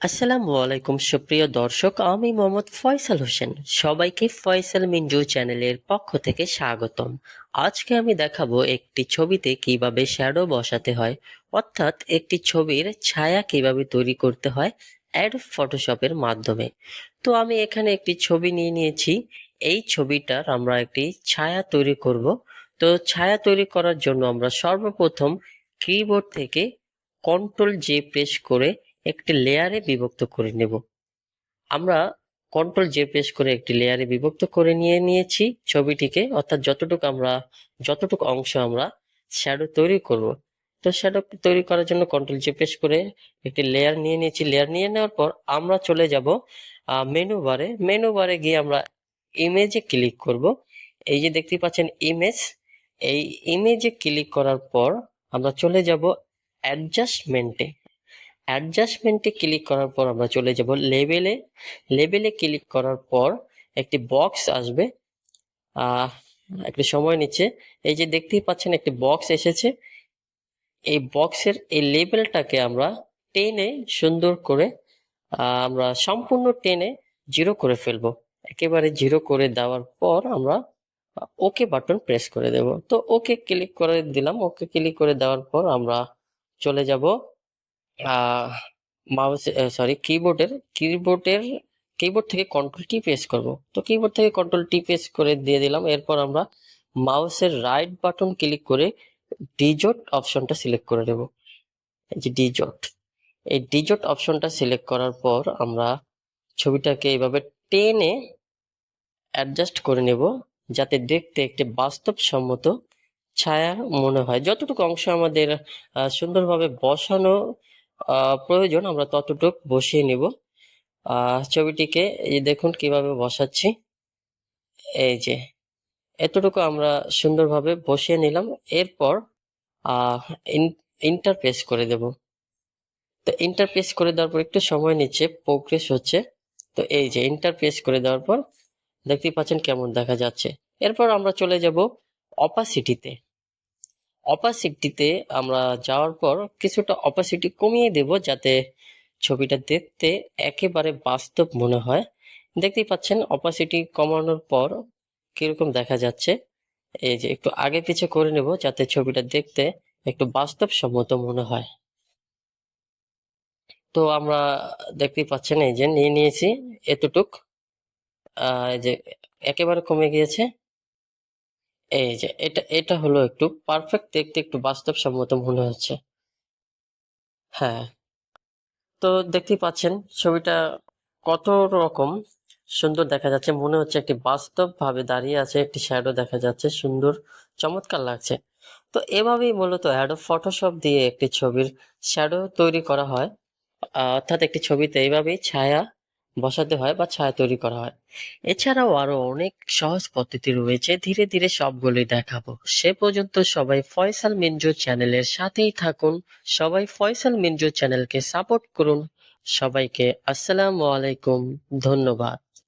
আসসালামু আলাইকুম, সুপ্রিয় দর্শক, আমি মোহাম্মদ ফয়সাল হোসেন। সবাইকে ফয়সাল মিঞ্জু চ্যানেলের পক্ষ থেকে স্বাগতম। আজকে আমি দেখাবো একটি ছবিতে কীভাবে শ্যাডো বসাতে হয়, অর্থাৎ একটি ছবির ছায়া কীভাবে তৈরি করতে হয় অ্যাড ফটোশপের মাধ্যমে। তো আমি এখানে একটি ছবি নিয়ে নিয়েছি। এই ছবিটার আমরা একটি ছায়া তৈরি করব। তো ছায়া তৈরি করার জন্য আমরা সর্বপ্রথম কিবোর্ড থেকে কন্ট্রোল জে প্রেস করে একটি লেয়ারে বিভক্ত করে নেব। আমরা কন্ট্রোল জে প্রেস করে একটি লেয়ারে বিভক্ত করে নিয়ে নিয়েছি। ছবিটিকে অর্থাৎ যতটুকু আমরা, যতটুকু অংশ আমরা শ্যাডো তৈরি করব। তো শ্যাডো তৈরি করার জন্য কন্ট্রোল জে প্রেস করে একটি লেয়ার নিয়ে নিয়েছি। লেয়ার নিয়ে নেওয়ার পর আমরা চলে যাব মেনু বারে মেনু বারে গিয়ে আমরা ইমেজে ক্লিক করব। এই যে দেখতে পাচ্ছেন ইমেজ এই ইমেজে ক্লিক করার পর আমরা চলে যাব অ্যাডজাস্টমেন্টে অ্যাডজাস্টমেন্টে ক্লিক করার পর আমরা চলে যাব লেভেলে লেভেলে ক্লিক করার পর একটি বক্স আসবে। একটু সময় নিচ্ছে। এই যে দেখতেই পাচ্ছেন একটি বক্স এসেছে। এই বক্সের এই লেবেলটাকে আমরা টেনে সুন্দর করে আমরা সম্পূর্ণ টেনে জিরো করে ফেলব। একেবারে জিরো করে দেওয়ার পর আমরা ওকে বাটন প্রেস করে দেব। তো ওকে ক্লিক করে দিলাম। ওকে ক্লিক করে দেওয়ার পর আমরা চলে যাব মাউস সরি কিবোর্ডের কিবোর্ডের কিবোর্ড থেকে কন্ট্রোল টি প্রেস করব। তো কিবোর্ড থেকে কন্ট্রোল টি প্রেস করে দিয়ে দিলাম। এরপর আমরা মাউসের রাইট বাটন ক্লিক করে ডিজট অপশনটা সিলেক্ট করে এই যে ডিজট এই ডিজট অপশনটা সিলেক্ট করার পর আমরা ছবিটাকে এইভাবে টেনে অ্যাডজাস্ট করে নেব, যাতে দেখতে একটি বাস্তবসম্মত ছায়া মনে হয়। যতটুকু অংশ আমাদের সুন্দরভাবে বসানো প্রয়োজন, আমরা ততটুক বসিয়ে নিব। ছবিটিকে এই দেখুন কীভাবে বসাচ্ছি। এই যে, এতটুকু আমরা সুন্দরভাবে বসিয়ে নিলাম। এরপর ইন্টারপ্রেস করে দেব। তো ইন্টারপ্রেস করে দেওয়ার পর একটু সময় নিচ্ছে প্রোগ্রেস হচ্ছে। তো এই যে ইন্টারপ্রেস করে দেওয়ার পর, দেখতেই পাচ্ছেন কেমন দেখা যাচ্ছে। এরপর আমরা চলে যাব অপাসিটিতে অপাসিটিতে আমরা যাওয়ার পর কিছুটা অপাসিটি কমিয়ে দেব যাতে ছবিটা দেখতে একেবারে বাস্তব মনে হয়। দেখতেই পাচ্ছেন অপাসিটি কমানোর পর কীরকম দেখা যাচ্ছে। এই যে একটু আগে পিছে করে নেব যাতে ছবিটা দেখতে একটু বাস্তবসম্মত মনে হয়। তো আমরা দেখতেই পাচ্ছেন, এই যে নিয়ে নিয়েছি এতটুক। যে একেবারে কমে গিয়েছে। এই যে, এটা এটা হলো একটু পারফেক্ট দেখতে একটু বাস্তবসম্মত মনে হচ্ছে। হ্যাঁ। তো দেখতেই পাচ্ছেন, ছবিটা কত রকম সুন্দর দেখা যাচ্ছে। মনে হচ্ছে একটি বাস্তব ভাবে দাঁড়িয়ে আছে, একটি শ্যাডো দেখা যাচ্ছে, সুন্দর, চমৎকার লাগছে। তো এভাবেই মূলত অ্যাডো ফটোশপ দিয়ে একটি ছবির শ্যাডো তৈরি করা হয়। অর্থাৎ একটি ছবিতে এইভাবেই ছায়া বসাতে হয় বা ছায়া তৈরি করা হয়। এছাড়াও আরও অনেক সহজ পদ্ধতি রয়েছে, ধীরে ধীরে সবগুলোই দেখাবো। সে পর্যন্ত সবাই ফয়সাল মিনজো চ্যানেলের সাথেই থাকুন। সবাই ফয়সাল মিনজো চ্যানেলকে সাপোর্ট করুন। সবাইকে আসসালামু আলাইকুম, ধন্যবাদ।